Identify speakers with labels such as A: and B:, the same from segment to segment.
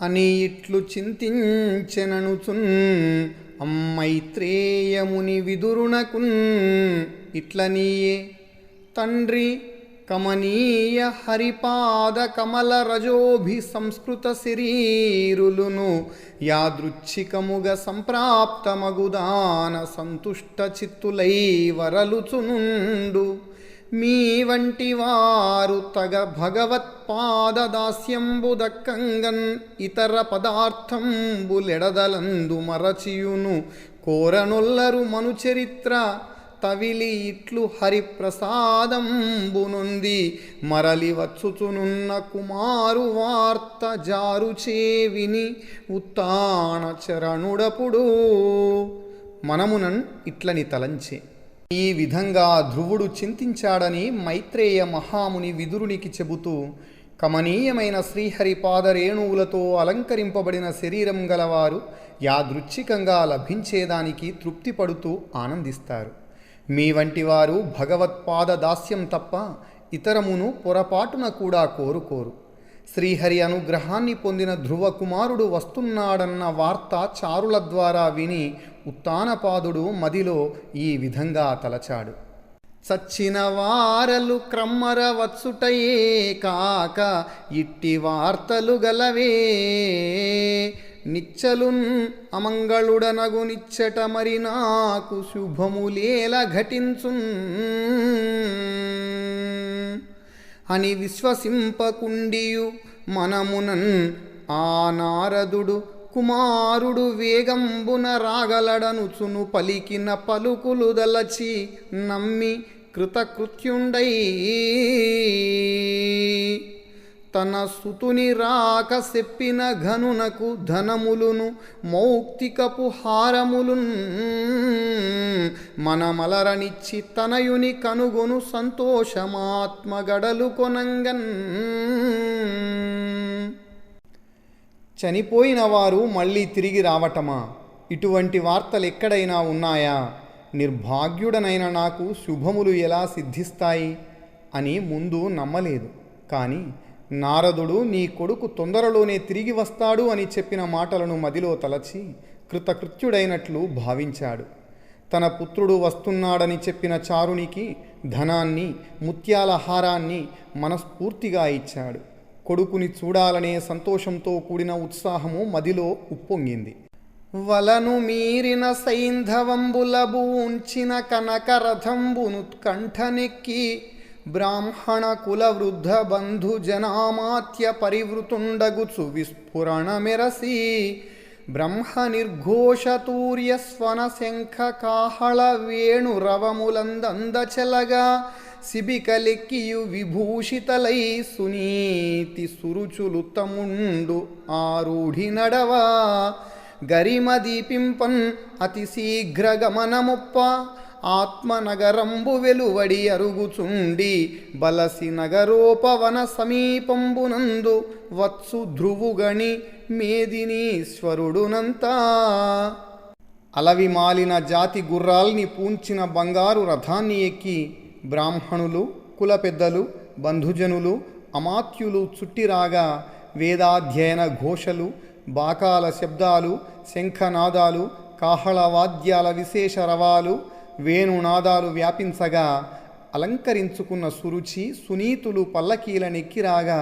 A: అని ఇట్లు చింతించెననుచున్ అమ్మైత్రేయముని విదురునకున్ ఇట్లనీయే తండ్రి కమనీయ హరిపాద కమల రజోభి సంస్కృత శరీరులును యాదృచ్ఛికముగ సంప్రాప్తమగుదాన సంతుష్ట చిత్తులై వరలుచునుండు. మీ వంటి వారు తగ భగవత్పాద దాస్యంబు దక్కంగన్ ఇతర పదార్థంబులెడదలందు మరచియును. కోరనొల్లరు మను చరిత్ర తవిలి ఇట్లు హరిప్రసాదంబునుంది. మరలి వచ్చుచునున్న కుమారు వార్త జారు చేవిని ఉత్తాన చరణుడపుడు మనమునన్ ఇట్లని తలంచే. ఈ విధంగా ధ్రువుడు చింతించాడని మైత్రేయ మహాముని విదురునికి చెబుతూ కమనీయమైన శ్రీహరి పాదరేణువులతో అలంకరింపబడిన శరీరం గలవారు యాదృచ్ఛికంగా లభించేదానికి తృప్తి పడుతూ ఆనందిస్తారు. మీ వంటి వారు భగవత్పాద దాస్యం తప్ప ఇతరమును పొరపాటున కూడా కోరుకోరు. శ్రీహరి అనుగ్రహాన్ని పొందిన ధ్రువ కుమారుడు వస్తున్నాడన్న వార్త చారుల ద్వారా విని ఉత్తానపాదుడు మదిలో ఈ విధంగా తలచాడు. చచ్చిన వారలు క్రమ్మర వచ్చుటయే కాక ఇట్టి వార్తలు గలవే. నిచ్చలున్ అమంగళుడనగు నిచ్చట మరి నాకు శుభములేల ఘటించున్. అని విశ్వసింపకుండియు మనమునన్ ఆ నారదుడు కుమారుడు వేగంబున రాగలడనుచును పలికిన పలుకులు దలచి నమ్మి కృతకృత్యుండై. తన సుతుని రాక చెప్పిన ఘనునకు ధనములును మౌక్తికపు హారములున్. మనమలరనిచ్చి తనయుని కనుగొను సంతోషమాత్మగడలు కొనంగన్. చనిపోయిన వారు మళ్ళీ తిరిగి రావటమా? ఇటువంటి వార్తలు ఎక్కడైనా ఉన్నాయా? నిర్భాగ్యుడనైన నాకు శుభములు ఎలా సిద్ధిస్తాయి? అని ముందు నమ్మలేదు. కానీ నారదుడు నీ కొడుకు తొందరలోనే తిరిగి వస్తాడు అని చెప్పిన మాటలను మదిలో తలచి కృతకృత్యుడైనట్లు భావించాడు. తన పుత్రుడు వస్తున్నాడని చెప్పిన చారునికి ధనాన్ని ముత్యాల హారాన్ని మనస్ఫూర్తిగా ఇచ్చాడు. కొడుకుని చూడాలనే సంతోషంతో కూడిన ఉత్సాహము మదిలో ఉప్పొంగింది. వలను మీరిన సైంధవంబులబూంచిన కనకరథంబునుత్కంఠనెక్కి బ్రాహ్మణ కుల వృద్ధ బంధు జనామాత్య పరివృతుండగుచు విస్ఫురణ మెరసి బ్రహ్మ నిర్ఘోషతూర్య స్వన శంఖ కాహళ వేణు రవములందందచెలగా శిబికలెక్కియు విభూషితలై సునీతి సురుచులు తముండు ఆరూఢి నడవా. గరిమ అతి శీఘ్ర గమనముప్ప ఆత్మనగరంబు వెలువడి అరుగుచుండి బలసి నగరోపవన సమీపంబునందు వత్సు ధ్రువుగణి మేదినీశ్వరుడునంతా. అలవి మాలిన జాతి గుర్రాల్ని పూంచిన బంగారు రథాన్ని ఎక్కి బ్రాహ్మణులు కుల పెద్దలు బంధుజనులు అమాత్యులు చుట్టిరాగా వేదాధ్యయన ఘోషలు బాకాల శబ్దాలు శంఖనాదాలు కాహళవాద్యాల విశేష రవాలు వేణునాదాలు వ్యాపించగా అలంకరించుకున్న సురుచి సునీతులు పల్లకీల నెక్కిరాగా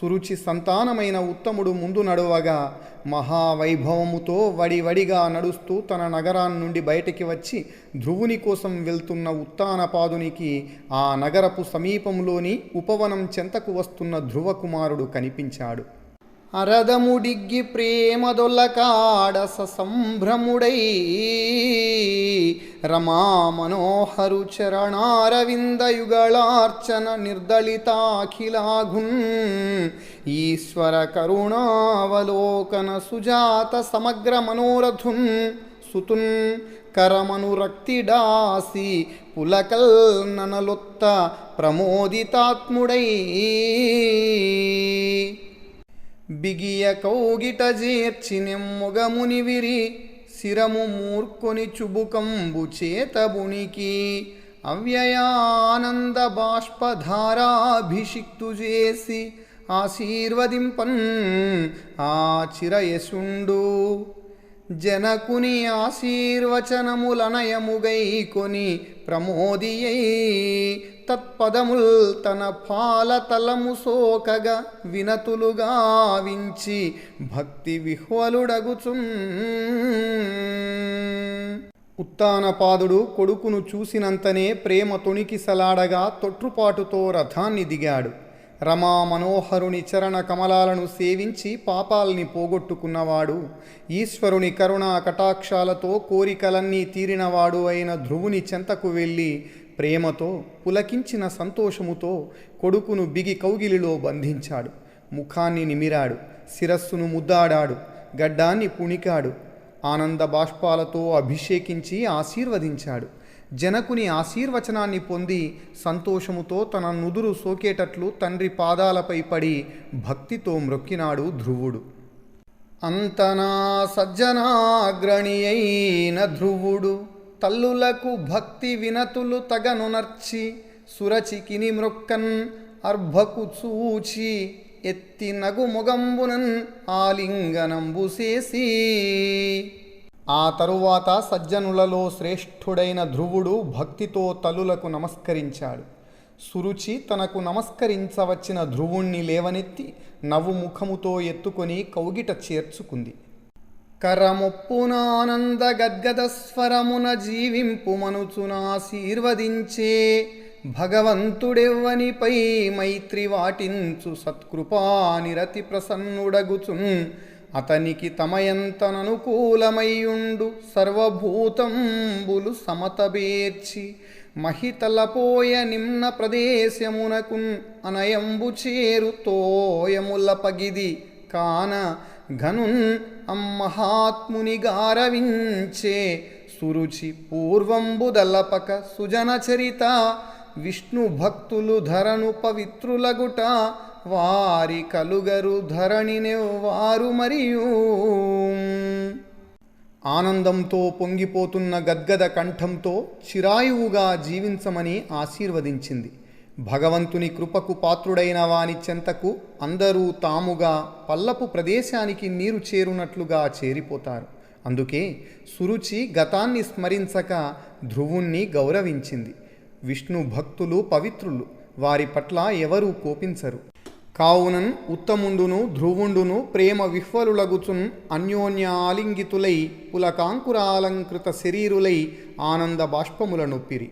A: సురుచి సంతానమైన ఉత్తముడు ముందు నడువగా మహావైభవముతో వడివడిగా నడుస్తూ తన నగరాన్ని నుండి బయటికి వచ్చి ధ్రువుని కోసం వెళ్తున్న ఉత్తానపాదునికి ఆ నగరపు సమీపంలోని ఉపవనం చెంతకు వస్తున్న ధ్రువకుమారుడు కనిపించాడు. అరదముడిగ్గి ప్రేమదొల్లకాడ సంభ్రముడై రమా మనోహరు చరణారవిందయుగళార్చన నిర్దళితాఖిలాఘున్ ఈశ్వర కరుణావలోకన సుజాత సమగ్ర మనోరథున్ సుతున్ కరమనురక్తిడాసి పులకల్ ననలొత్త ప్రమోదితాత్ముడై బిగియ కౌగిట చేర్చి నెమ్ముగముని విరి శిరము మూర్కొని చుబుకంబు చేతబునికి అవ్యయానంద బాష్పధారాభిషిక్తు చేసి ఆశీర్వదింపన్ ఆ చిరయసుండు. జనకుని ఆశీర్వచనములనయముగై కొని ప్రమోదియై తత్పదముల్ తన పాలతలము సోకగా వినతులుగా వించి భక్తి విహ్వలుడగుచున్. ఉత్తానపాదుడు కొడుకును చూసినంతనే ప్రేమ తొణికిసలాడగా తొట్రుపాటుతో రథాన్ని దిగాడు. రమా మనోహరుని చరణ కమలాలను సేవించి పాపాల్ని పోగొట్టుకున్నవాడు ఈశ్వరుని కరుణా కటాక్షాలతో కోరికలన్నీ తీరినవాడు అయిన ధ్రువుని చెంతకు వెళ్ళి ప్రేమతో పులకించిన సంతోషముతో కొడుకును బిగి కౌగిలిలో బంధించాడు. ముఖాన్ని నిమిరాడు శిరస్సును ముద్దాడాడు గడ్డాన్ని పుణికాడు ఆనంద బాష్పాలతో అభిషేకించి ఆశీర్వదించాడు. జనకుని ఆశీర్వచనాన్ని పొంది సంతోషముతో తన నుదురు సోకేటట్లు తండ్రి పాదాలపై పడి భక్తితో మ్రొక్కినాడు ధ్రువుడు. అంతనా సజ్జనాగ్రణి అయిన ధ్రువుడు తల్లులకు భక్తి వినతులు తగనునర్చి సురచికిని మ్రొక్కన్ అర్భకు చూచి ఎత్తి నగు మొగంబునన్ ఆలింగనంబుసేసి ఆ తరువాత సజ్జనులలో శ్రేష్ఠుడైన ధ్రువుడు భక్తితో తలులకు నమస్కరించాడు. సురుచి తనకు నమస్కరించవచ్చిన ధ్రువుణ్ణి లేవనెత్తి నవ్వు ముఖముతో ఎత్తుకొని కౌగిట చేర్చుకుంది. కరమొప్పునానంద గద్గద స్వరమున జీవింపు మనుచునాశీర్వదించే భగవంతుడెవ్వనిపై మైత్రి వాటించు సత్కృపా నిరతి ప్రసన్నుడగుచున్ అతనికి తమయంతననుకూలమయ్యుండు సర్వభూతంబులు సమతబేర్చి మహితలపోయ నిమ్న ప్రదేశమునకున్ అనయంబు చేరు తోయముల పగిది కాన ఘనున్ అమ్మహాత్ముని గారవించే సురుచి పూర్వంబుదలపక సుజన చరిత విష్ణు భక్తులు ధరను పవిత్రులగుట వారి కలుగరు ధరణినెవ్వారు మరియు. ఆనందంతో పొంగిపోతున్న గద్గద కంఠంతో చిరాయువుగా జీవించమని ఆశీర్వదించింది. భగవంతుని కృపకు పాత్రుడైన వాని చెంతకు అందరూ తాముగా పల్లపు ప్రదేశానికి నీరు చేరునట్లుగా చేరిపోతారు. అందుకే సురుచి గతాన్ని స్మరించక ధ్రువుణ్ణి గౌరవించింది. విష్ణు భక్తులు పవిత్రులు. వారి పట్ల ఎవరూ కోపించరు. కావునన్ ఉత్తముండును ధ్రువుండును ప్రేమ విహ్వలులగుచున్ అన్యోన్యాలింగితులై పులకాంకురాలంకృత శరీరులై ఆనంద బాష్పముల నొప్పిరి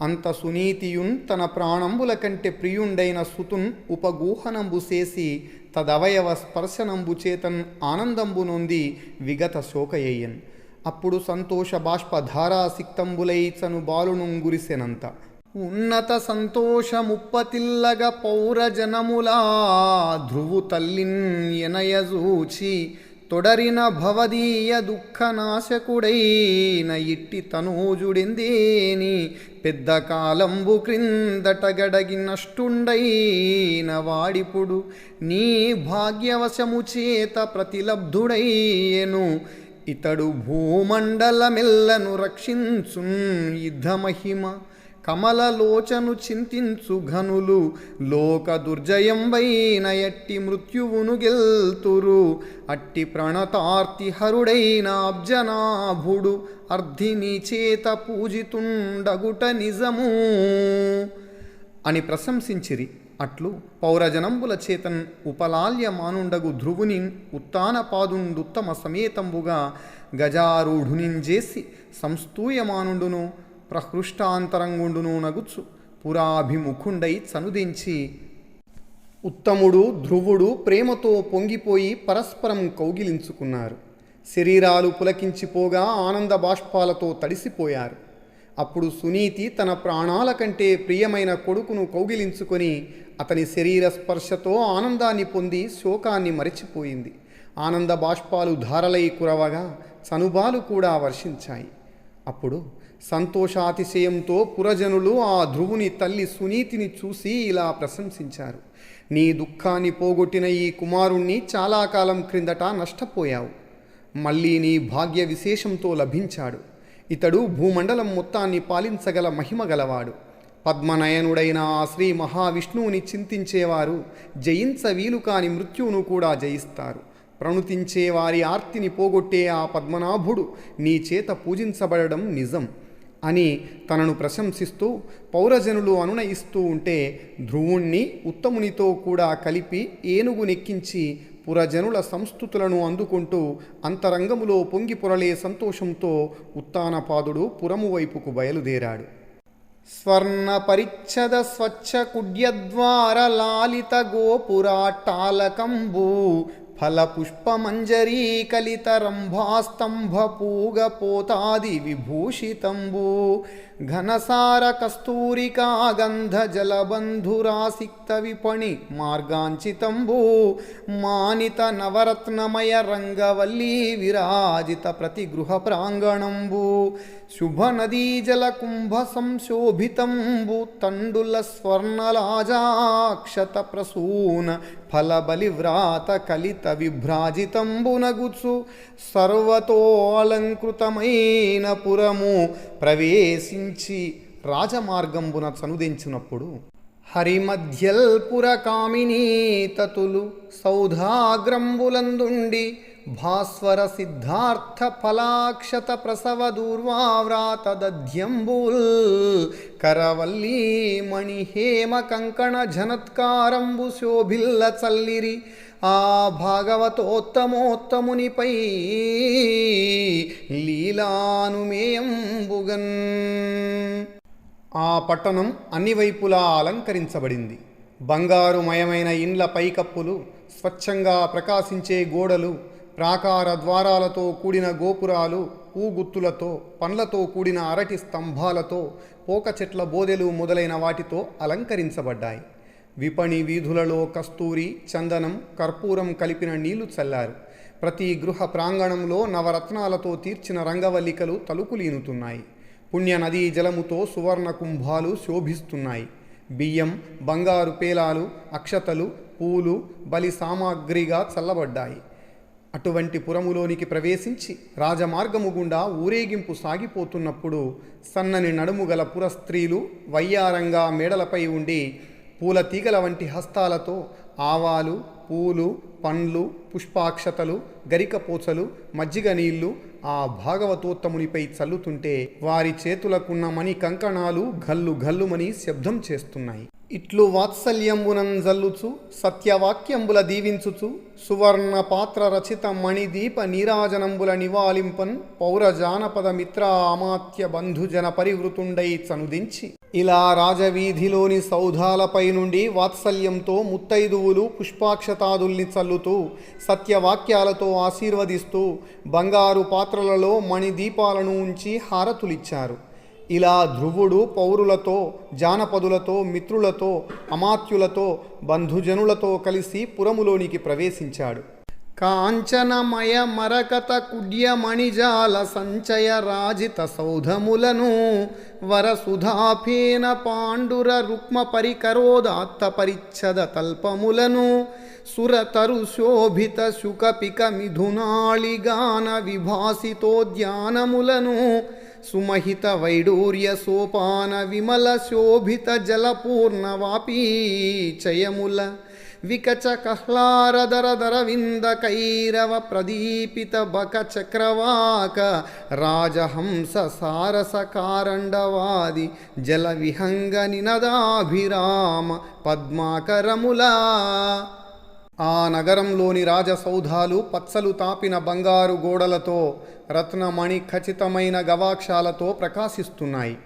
A: అంత సునీతియున్ తన ప్రాణంబుల కంటే ప్రియుండైన సుతున్ ఉపగూహనంబు చేసి తదవయవ స్పర్శనంబు చేతన్ ఆనందంబు నొంది విగత శోకయ్యన్ అప్పుడు సంతోష బాష్ప ధారాసిక్తంబులై చను బాలును గురిసెనంత ఉన్నత సంతోషముప్పతిల్లగ పౌరజనములా ధ్రువు తల్లిన్ ఎనయజూచి తొడరిన భవదీయ దుఃఖనాశకుడైన ఇట్టి తనూజుడెందేని? పెద్ద కాలంబు క్రిందట గడగినష్టుండైన వాడిపుడు నీ భాగ్యవశము చేత ప్రతిలబ్ధుడయ్యను. ఇతడు భూమండలమెల్లను రక్షించున్ యుద్ధమహిమ కమలలోచను చింతించు ఘనులు లోక దుర్జయంబైన ఎట్టి మృత్యువును గెల్తురు. అట్టి ప్రణతార్తి హరుడైన అబ్జనాభుడు అర్ధిని చేత పూజితుండగుట నిజము. అని ప్రశంసించిరి. అట్లు పౌరజనంబుల చేతన్ ఉపలాల్య మానుండగు ధ్రువుని ఉత్తాన పాదుండుత్తమ సమేతంబుగా గజారూఢునింజేసి సంస్తూయమానుండును. ప్రహృష్టాంతరంగుండునూనగుచ్చు. పురాభిముఖుండై చనుదించి. ఉత్తముడు ధ్రువుడు ప్రేమతో పొంగిపోయి పరస్పరం కౌగిలించుకున్నారు. శరీరాలు పులకించిపోగా ఆనంద బాష్పాలతో తడిసిపోయారు. అప్పుడు సునీతి తన ప్రాణాల కంటే ప్రియమైన కొడుకును కౌగిలించుకొని అతని శరీర స్పర్శతో ఆనందాన్ని పొంది శోకాన్ని మరచిపోయింది. ఆనంద బాష్పాలు ధారలై కురవగా చనుబాలు కూడా వర్షించాయి. అప్పుడు సంతోషాతిశయంతో పురజనులు ఆ ధ్రువుని తల్లి సునీతిని చూసి ఇలా ప్రశంసించారు. నీ దుఃఖాన్ని పోగొట్టిన ఈ కుమారుణ్ణి చాలా కాలం క్రిందట నష్టపోయావు. మళ్ళీ నీ భాగ్య విశేషంతో లభించాడు. ఇతడు భూమండలం మొత్తాన్ని పాలించగల మహిమ గలవాడు. పద్మనయనుడైన ఆ శ్రీ మహావిష్ణువుని చింతించేవారు జయించ వీలు కాని మృత్యువును కూడా జయిస్తారు. ప్రణుతించే వారి ఆర్తిని పోగొట్టే ఆ పద్మనాభుడు నీ చేత పూజించబడడం నిజం. అని తనను ప్రశంసిస్తూ పౌరజనులు అనునయిస్తూ ఉంటే ధ్రువుణ్ణి ఉత్తమునితో కూడా కలిపి ఏనుగు నెక్కించి పురజనుల సంస్థుతులను అందుకుంటూ అంతరంగములో పొంగి పొరలే సంతోషంతో ఉత్తానపాదుడు పురము వైపుకు బయలుదేరాడు. స్వర్ణ పరిచ్ఛద స్వచ్ఛ కుడ్యద్వార లాలిత గోపురాటాలకంబూ ఫల కలిత రంభాస్తంభ పూగ పోతాది విభూషితంబు. ఘనసార కస్తూరికా గంధ జలబంధురాసిక్త విపణి మార్గాంచితంబు మానిత నవరత్నమయ రంగవల్లీ విరాజిత ప్రతి గృహ ప్రాంగణంబు శుభ నదీ జల కుంభ సంశోభితంబు తండుల స్వర్ణలాజాక్షత ప్రసూన ఫల బలివ్రాత కలిత విభ్రాజితంబునగుచు సర్వతో అలంకృతమైన పురము ప్రవేశించ రాజమార్గంబున చనుదించినప్పుడు హరిమధ్యల్పురకామినీ తతులు సౌధాగ్రంబులందుండి భాస్వర సిద్ధార్థ ఫలాక్షత ప్రసవ దూర్వావ్రాత దధ్యంబుల్ కరవల్లీ మణి హేమ కంకణ జనత్కారంబు శోభిల్ల చల్లిరి ఆ భాగవతోత్తమోత్తమునిపై లీలానుమేయంబుగన్. ఆ పట్టణం అన్ని వైపులా అలంకరించబడింది. బంగారుమయమైన ఇండ్ల పైకప్పులు స్వచ్ఛంగా ప్రకాశించే గోడలు ప్రాకార ద్వారాలతో కూడిన గోపురాలు పూగుత్తులతో పండ్లతో కూడిన అరటి స్తంభాలతో పోక చెట్ల బోదెలు మొదలైన వాటితో అలంకరించబడ్డాయి. విపణి వీధులలో కస్తూరి చందనం కర్పూరం కలిపిన నీళ్ళు చల్లారు. ప్రతి గృహ ప్రాంగణంలో నవరత్నాలతో తీర్చిన రంగవల్లికలు తలుపులీనుతున్నాయి పుణ్య నదీ జలముతో సువర్ణ కుంభాలు శోభిస్తున్నాయి. బియ్యం బంగారు పేలాలు అక్షతలు పూలు బలి సామాగ్రిగా చల్లబడ్డాయి. అటువంటి పురములోనికి ప్రవేశించి రాజమార్గము గుండా ఊరేగింపు సాగిపోతున్నప్పుడు సన్నని నడుము గల పురస్త్రీలు వయ్యారంగా మేడలపై ఉండి పూల తీగల వంటి హస్తాలతో ఆవాలు పూలు పండ్లు పుష్పాక్షతలు గరికపోచలు మజ్జిగ నీళ్ళు ఆ భాగవతోత్తమునిపై చల్లుతుంటే వారి చేతులకున్న మణి కంకణాలు ఘల్లు ఘల్లుమని శబ్దం చేస్తున్నాయి. ఇట్లు వాత్సల్యంబునం జల్లుచు సత్యవాక్యంబుల దీవించుచు సువర్ణ పాత్ర రచిత మణిదీప నీరాజనంబుల నివాళింపన్ పౌర జానపద మిత్ర అమాత్య బంధుజన పరివృతుండై చనుదించి. ఇలా రాజవీధిలోని సౌధాలపై నుండి వాత్సల్యంతో ముత్తైదువులు పుష్పాక్షతాదుల్ని చల్లుతూ సత్యవాక్యాలతో ఆశీర్వదిస్తూ బంగారు పాత్రలలో మణిదీపాలను ఉంచి హారతులిచ్చారు. ఇలా ధ్రువుడు పౌరులతో జానపదులతో మిత్రులతో అమాత్యులతో బంధుజనులతో కలిసి పురములోనికి ప్రవేశించాడు. కాంచనమయ మరకత కుడ్యమణిజాల సంచయ రాజిత సౌధములను వరసుధాఫేన పాండుర రుక్మ పరికరోదాత్త పరిచ్ఛద తల్పములను సురతరు శోభిత శుకపిక మిథునాళిగాన విభాసితోద్యానములను సుమహిత వైడూర్య సోపాన విమల శోభిత జలపూర్ణ వాపీచయముల వికచ కహ్లారదరదరవింద కైరవ ప్రదీపిత బక చక్రవాక రాజహంస సారస కారండవాది జల విహంగ నినదాభిరామ పద్మాకరములా. ఆ నగరంలోని రాజసౌధాలు పచ్చలు తాపిన బంగారు గోడలతో రత్నమణి ఖచ్చితమైన గవాక్షాలతో ప్రకాశిస్తున్నాయి.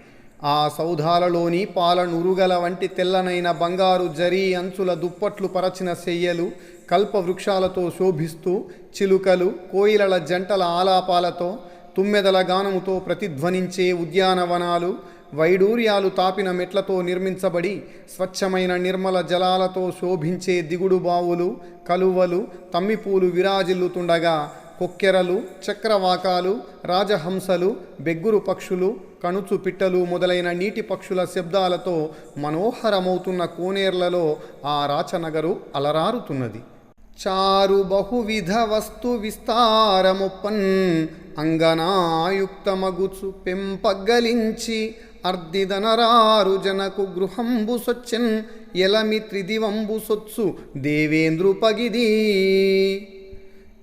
A: ఆ సౌధాలలోని పాలనురుగల వంటి తెల్లనైన బంగారు జరీ అంచుల దుప్పట్లు పరచిన శయ్యలు కల్పవృక్షాలతో శోభిస్తూ చిలుకలు కోయిలల జంటల ఆలాపాలతో తుమ్మెదల గానముతో ప్రతిధ్వనించే ఉద్యానవనాలు వైడూర్యాలు తాపిన మెట్లతో నిర్మించబడి స్వచ్ఛమైన నిర్మల జలాలతో శోభించే దిగుడు బావులు కలువలు తమ్మిపూలు విరాజిల్లుతుండగా కొక్కెరలు చక్రవాకాలు రాజహంసలు బెగ్గురు పక్షులు కణుచు పిట్టలు మొదలైన నీటి పక్షుల శబ్దాలతో మనోహరమవుతున్న కోనేర్లలో ఆ రాచనగరు అలరారుతున్నది. చారు బహువిధ వస్తు విస్తారముపన్ అంగనాయుక్తమగుచు పెంపగలించి అర్దిదనరారు జనకు గృహంబు సొచ్చెన్ ఎలమి త్రిదివంబు సొత్సు దేవేంద్రుపగిది.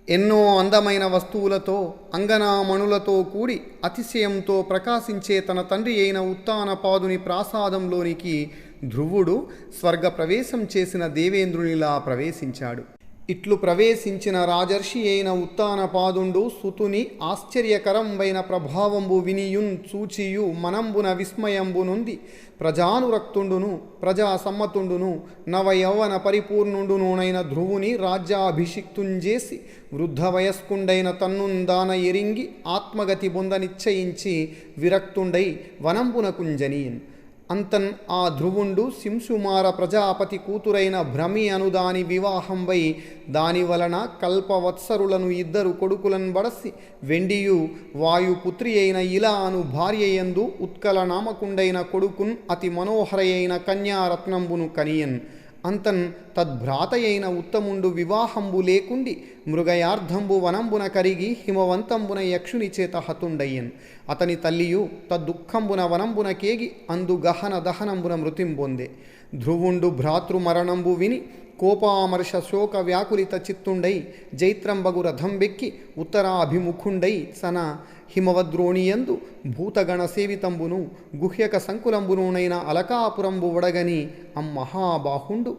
A: ఎన్నో అందమైన వస్తువులతో అంగనామణులతో కూడి అతిశయంతో ప్రకాశించే తన తండ్రి అయిన ఉత్తానపాదుని ప్రాసాదంలోనికి ధ్రువుడు స్వర్గ ప్రవేశం చేసిన దేవేంద్రునిలా ప్రవేశించాడు. ఇట్లు ప్రవేశించిన రాజర్షి అయిన ఉత్తానపాదుండు సుతుని ఆశ్చర్యకరంబైన ప్రభావంబు వినియున్ చూచియు మనంబున విస్మయంబు నుండి ప్రజానురక్తుండును ప్రజా సమ్మతుండును నవ యౌవన ధ్రువుని రాజ్యాభిషిక్తుంజేసి వృద్ధ వయస్కుండైన తన్నుందాన ఎరింగి ఆత్మగతి బొంద నిశ్చయించి విరక్తుండై వనంబున కుంజనీయన్. అంతన్ ఆ ధ్రువుండు సింసుమార ప్రజాపతి కూతురైన భ్రమి అనుదాని వివాహంపై దాని వలన కల్పవత్సరులను ఇద్దరు కొడుకులను బడసి వెండియు వాయుపుత్రి అయిన ఇలా అను భార్యయందు ఉత్కల నామకుండైన కొడుకున్ అతి మనోహరయైన కన్యారత్నంబును కనియన్. అంతన్ తద్భ్రాతయైన ఉత్తముండు వివాహంబు లేకుండి మృగయార్ధంబు వనంబున కరిగి హిమవంతంబున యక్షుని చేత హతుండయ్యన్. అతని తల్లియు తద్దుఃఖంబున వనంబున కేగి అందు గహన దహనంబున మృతింబొందే. ధ్రువుండు భ్రాతృమరణంబు విని కోపామర్ష శోక వ్యాకులిత చిత్తుండై జైత్రంబగు రథం వెక్కి ఉత్తరాభిముఖుండై సన హిమవద్రోణియందు భూతగణ సేవితంబును గుహ్యక సంకులంబునునైన అలకాపురంబు వడగని అమ్మహాబాహుండు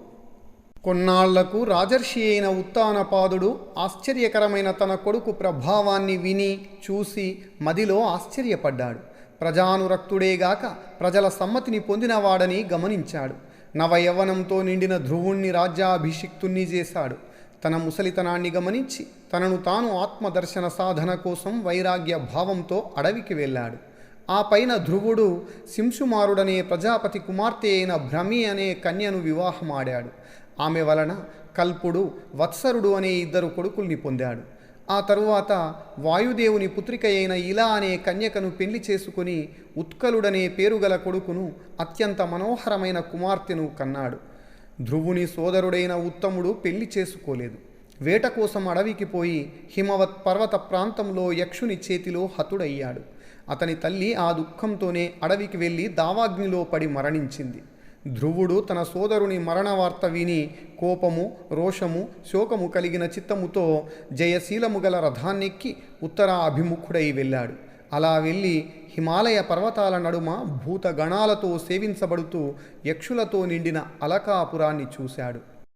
A: కొన్నాళ్ళకు రాజర్షి అయిన ఉత్తానపాదుడు ఆశ్చర్యకరమైన తన కొడుకు ప్రభావాన్ని విని చూసి మదిలో ఆశ్చర్యపడ్డాడు. ప్రజానురక్తుడేగాక ప్రజల సమ్మతిని పొందినవాడని గమనించాడు. నవ నిండిన ధ్రువుణ్ణి రాజ్యాభిషిక్తుణ్ణి చేశాడు. తన ముసలితనాన్ని గమనించి తనను తాను ఆత్మదర్శన సాధన కోసం వైరాగ్య భావంతో అడవికి వెళ్ళాడు. ఆ పైన ధ్రువుడు శింసుమారుడనే ప్రజాపతి కుమార్తె అయిన భ్రమి అనే కన్యను వివాహమాడాడు. ఆమె వలన కల్పుడు వత్సరుడు అనే ఇద్దరు కొడుకుల్ని పొందాడు. ఆ తరువాత వాయుదేవుని పుత్రిక అయిన ఇలా అనే కన్యకను పెళ్ళి చేసుకుని ఉత్కలుడనే పేరుగల కొడుకును అత్యంత మనోహరమైన కుమార్తెను కన్నాడు. ధ్రువుని సోదరుడైన ఉత్తముడు పెళ్ళి చేసుకోలేదు. వేట కోసం అడవికి పోయి హిమవత్ పర్వత ప్రాంతంలో యక్షుని చేతిలో హతుడయ్యాడు. అతని తల్లి ఆ దుఃఖంతోనే అడవికి వెళ్ళి దావాగ్నిలో పడి మరణించింది. ధ్రువుడు తన సోదరుని మరణ వార్త విని కోపము రోషము శోకము కలిగిన చిత్తముతో జయశీలము గల రథాన్నెక్కి ఉత్తర అభిముఖుడై వెళ్ళాడు. అలా వెళ్ళి హిమాలయ పర్వతాల నడుమ భూతగణాలతో సేవించబడుతూ యక్షులతో నిండిన అలకాపురాన్ని చూశాడు.